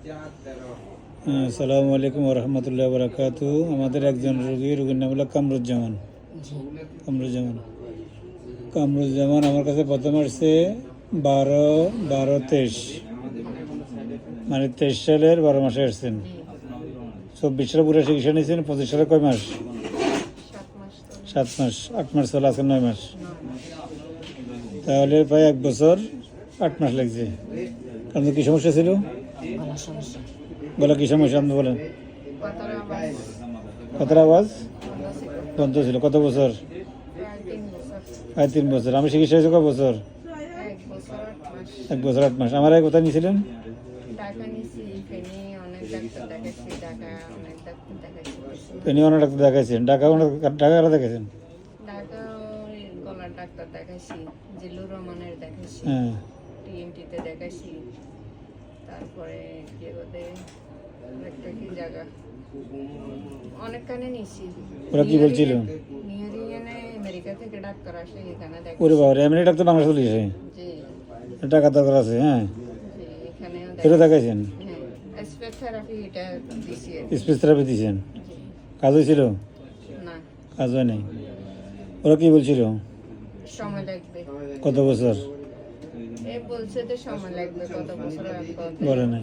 হ্যাঁ, আসসালামু আলাইকুম রহমতুল্লাহ বরাকাতু আমাদের একজন রোগী রোগীর নাম হলো কামরুজ্জামান। কামরুজ্জামান। কামরুজ্জামান আমার কাছে প্রথম আসছে বারো বারো তেইশ। মানে তেইশ সালের বারো মাসে আসছেন। চব্বিশ সালে পুরো চিকিৎসা নিয়েছেন পঁচিশ সালে কয় মাস? সাত মাস। আট মাস চলে আজকে নয় মাস। তাহলে প্রায় এক বছর আট মাস লাগছে। কারণ কি সমস্যা ছিল? সমস্যা বলে কি সমস্যা আপনি বলেন। পাতার আওয়াজ? কথার আওয়াজ বন্ধ ছিল কত বছর। প্রায় তিন বছর। আমি চিকিৎসা হয়েছি কত বছর? এক বছর আট মাস। আমার এক কোথায় নিয়েছিলেন? ফেনি অনেক ডাক্তার দেখাইছেন। ঢাকা অনেক ঢাকা কারা গলার ডাক্তার দেখাইছি জিল্লুর রহমানের দেখাইছি হ্যাঁ। টিএমটিতে দেখাইছি। তারপরে কি বলে একটা কি জায়গা? নিছি ওরা কি বলছিল? নিয়ারিয়ানে আমেরিকা থেকে ডাক্তার আসে এখানে ওরে দেখাইছি বাবা এমনি ডাক্তার বাংলাদেশ চলেছে জি। টাকা দরকার আছে হ্যাঁ? দেখাইছেন? হ্যাঁ থেরাপি এটা দিছি। স্পেস থেরাপি দিয়েছেন কাজ হয়েছিল? না। কাজ হয় নাই ওরা কি বলছিল? সময় লাগবে। কত বছর? বলে নাই।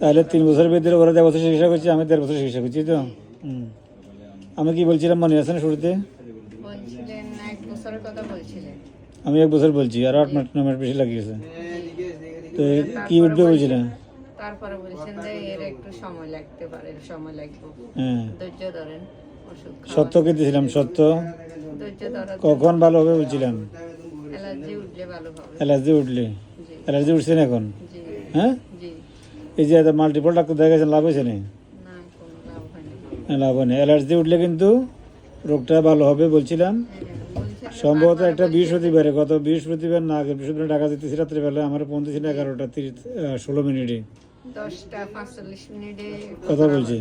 তাহলে তিন বছরের ভিতরে ওরা দেড় বছর চিকিৎসা করছে আমি দেড় বছর চিকিৎসা করছি তো। আমি কি বলছিলাম মনে আছে না শুরুতে? আমি এক বছর বলছি আর আট মাস নয় বেশি লাগিয়েছে। তো কি উঠবে বলছিলেন? তারপরে বলছেন যে এর একটু সময় লাগতে পারে সময় লাগবে। হ্যাঁ। ধৈর্য ধরেন দিয়েছিলাম সত্য। কখন ভালো হবে বলছিলাম। অ্যালার্জি উঠলে অ্যালার্জি উঠছে না এখন? হ্যাঁ? এই যে মাল্টিপল ডাক্তার দেখাচ্ছেন লাভ হয়েছে না? না লাভ হয়নি। হ্যাঁ, হয় না অ্যালার্জি উঠলে কিন্তু রোগটা ভালো হবে বলছিলাম। হ্যাঁ, সম্ভবত একটা বৃহস্পতিবারে গত বৃহস্পতিবার না আগে বৃহস্পতিবার টাকা দিতেছি রাত্রিবেলা আমার ফোন দিয়েছিল এগারোটা তিরিশ ষোলো মিনিটে। কথা বলছি।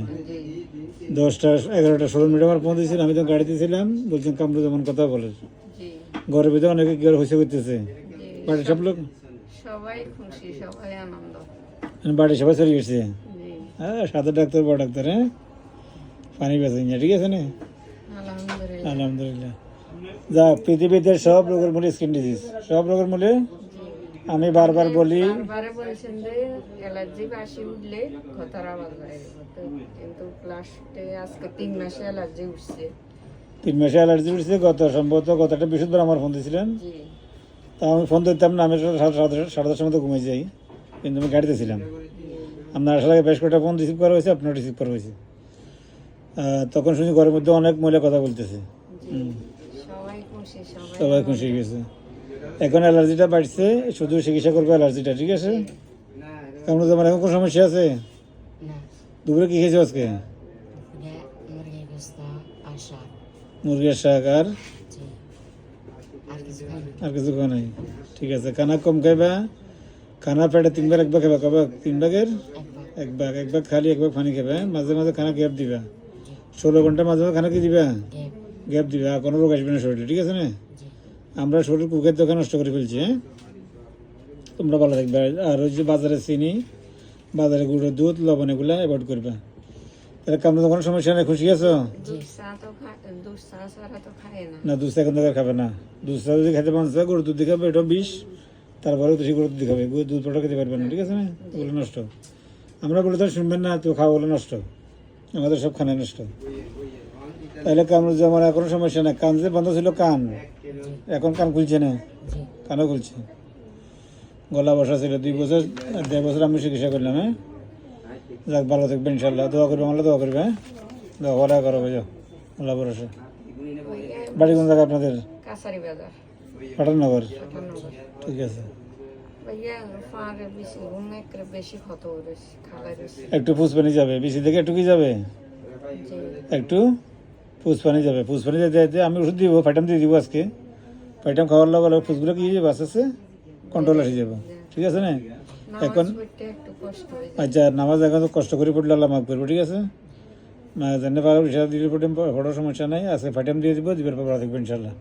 দশটা এগারোটা ষোলো মিনিটে আমার দিয়েছিল আমি তো গাড়িতে ছিলাম বলছেন কামরু যেমন কথা বলে। জি ঘরের ভিতরে অনেকে কি হয়েছে করতেছে বাড়ির সব লোক? সবাই খুশি সবাই আনন্দ। বাড়ির সবাই চলে গেছে? হ্যাঁ সাদা ডাক্তার বড় ডাক্তার হ্যাঁ? পানি বেঁচে না ঠিক আছে না? আলহামদুলিল্লাহ। যা পৃথিবীতে সব রোগের মূলে স্কিন ডিজিজ সব রোগের মূলে? আমি বারবার বলি। কিন্তু লাস্টে আজকে তিন মাসে অ্যালার্জি উঠছে। তিন মাসে অ্যালার্জি উঠছে গত সম্ভবত গতটা বৃহস্পতিবার আমার ফোন দিয়েছিলেন। তা আমি ফোন দিতাম না আমি সাড়ে সাড়ে- দশটার মতো ঘুমিয়ে যাই কিন্তু আমি গাড়িতে ছিলাম। আপনার আগে বেশ কয়েকটা ফোন রিসিভ করা হয়েছে আপনার রিসিভ করা হয়েছে। তখন শুনি ঘরের মধ্যে অনেক মহিলা কথা বলতেছে। সবাই খুশি গেছে এখন অ্যালার্জিটা বাড়ছে শুধু চিকিৎসা করব অ্যালার্জিটা ঠিক আছে? কারণ তোমার এখন কোনো সমস্যা আছে? দুপুরে কি খেয়েছো আজকে? মুরগির শাক আর আর কিছু খাওয়া নাই। ঠিক আছে খানা কম খাইবা খানা পেটে তিন ভাগ এক ভাগ খাবা কবে তিন ভাগের একবার এক ভাগ এক ভাগ খালি এক ভাগ পানি খাবে হ্যাঁ? মাঝে মাঝে খানা গ্যাপ দিবা। ষোলো ঘণ্টা মাঝে মাঝে খানা কি দিবা? গ্যাপ। গ্যাপ দিবা আর কোনো রোগ আসবে না শরীরে ঠিক আছে না? আমরা শরীর কুকের দোকান নষ্ট করে ফেলছি হ্যাঁ? তোমরা ভালো থাকবে। আর ওই যে বাজারে চিনি বাজারে গুঁড়ো দুধ লবণ এগুলো অ্যাভয়েড করবে। কামড়ে তো কোনো সমস্যা নেই খুশি আছো? তো তো না দুধ এখন থেকে খাবে না। দুধ চা যদি খেতে পান গরুর দুধ খাবে, এটা বিষ। তারপরে বেশি গরুর দুধ খাবে। গরুর দুধ পটা খেতে পারবে না, ঠিক আছে? না ওগুলো নষ্ট। আমরা বলে তো শুনবেন না, তো খাওয়া ওগুলো নষ্ট। আমাদের সব খানা নষ্ট। তাহলে কামরুজ্জামান কোনো সমস্যা নেই কান যে বন্ধ ছিল, কান। এখন কান খুলছে না? কানও খুলছে। গলা বসা ছিল, দুই বছর, দেড় বছর আমি চিকিৎসা করলাম হ্যাঁ? যাক ভালো থাকবে ইনশাল্লাহ দোয়া করবে আমরা দোয়া করবে হ্যাঁ? দোয়া করা করো বুঝো গলা বসা বাড়ি কোন জায়গা আপনাদের? আটানব্বই ঠিক আছে। একটু পুষ্পানি যাবে বেশি থেকে একটু কি যাবে? একটু পুষ্পানি যাবে। পুষ্পানি যেতে যেতে আমি ওষুধ দিব ফাইটাম দিয়ে দিব আজকে। ফাইটাম খাওয়ার লগে ফুসগুলো কি যাবে আস্তে আস্তে? কন্ট্রোল আসে যাবে। ঠিক আছে না? এখন? আচ্ছা নামাজ এখন তো কষ্ট করে পড়লে আল্লাহ মাফ করব ঠিক আছে? জানতে পারো ইশারা দিলে পড়ে পড়ার সমস্যা নাই আছে ফাইটাম দিয়ে দিব দিবের পর ইনশাল্লাহ